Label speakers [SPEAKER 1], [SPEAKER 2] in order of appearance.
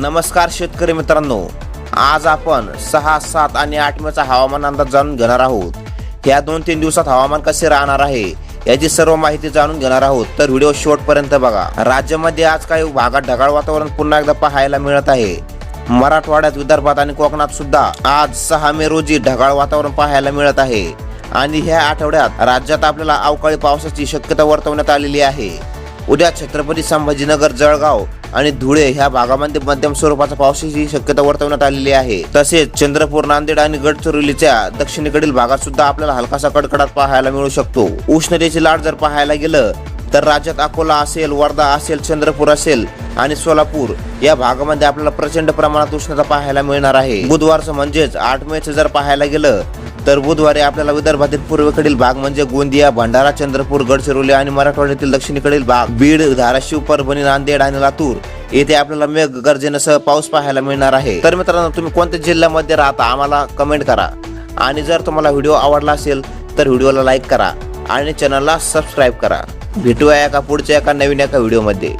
[SPEAKER 1] नमस्कार शेतकरी मित्रांनो. आज आपण सहा सात आणि आठ मेचा हवामान अंदाज जाणून घेणार आहोत. या दोन तीन दिवसात हवामान कसे राहणार आहे याची सर्व माहिती जाणून घेणार आहोत. तर व्हिडिओ शेवटपर्यंत बघा. राज्यामध्ये आज काही भागात ढगाळ वातावरण पुन्हा एकदा पाहायला मिळत आहे. मराठवाड्यात विदर्भात आणि कोकणात सुद्धा आज सहा मे रोजी ढगाळ वातावरण पाहायला मिळत आहे. आणि ह्या आठवड्यात राज्यात आपल्याला अवकाळी पावसाची शक्यता वर्तवण्यात आलेली आहे. उद्या छत्रपती संभाजीनगर जळगाव आणि धुळे ह्या भागामध्ये मध्यम स्वरूपाचा पावसाची शक्यता वर्तवण्यात आलेली आहे. तसेच चंद्रपूर नांदेड आणि गडचिरोलीच्या दक्षिणेकडील भागात सुद्धा आपल्याला हलकासा कडकडाट पाहायला मिळू शकतो. उष्णतेची लाट जर पाहायला गेलं तर राज्यात अकोला असेल वर्धा असेल चंद्रपूर असेल आणि सोलापूर या भागामध्ये आपल्याला प्रचंड प्रमाणात उष्णता पाहायला मिळणार आहे. बुधवारचं म्हणजेच आठ मेचं जर पाहायला गेलं तर बुधवारी आपल्याला विदर्भातील पूर्वेकडील भाग म्हणजे गोंदिया भंडारा चंद्रपूर गडचिरोली आणि मराठवाड्यातील दक्षिणेकडील भाग बीड धाराशिव परभणी नांदेड आणि लातूर. येथे आपल्याला मेघ गर्जनेसह पाऊस पाहायला मिळणार आहे. तर मित्रांनो तुम्ही कोणत्या जिल्ह्यामध्ये राहता आम्हाला कमेंट करा. आणि जर तुम्हाला व्हिडिओ आवडला असेल तर व्हिडिओला लाईक करा आणि चॅनलला सबस्क्राईब करा. भेटूया एका पुढच्या एका नवीन एका व्हिडिओमध्ये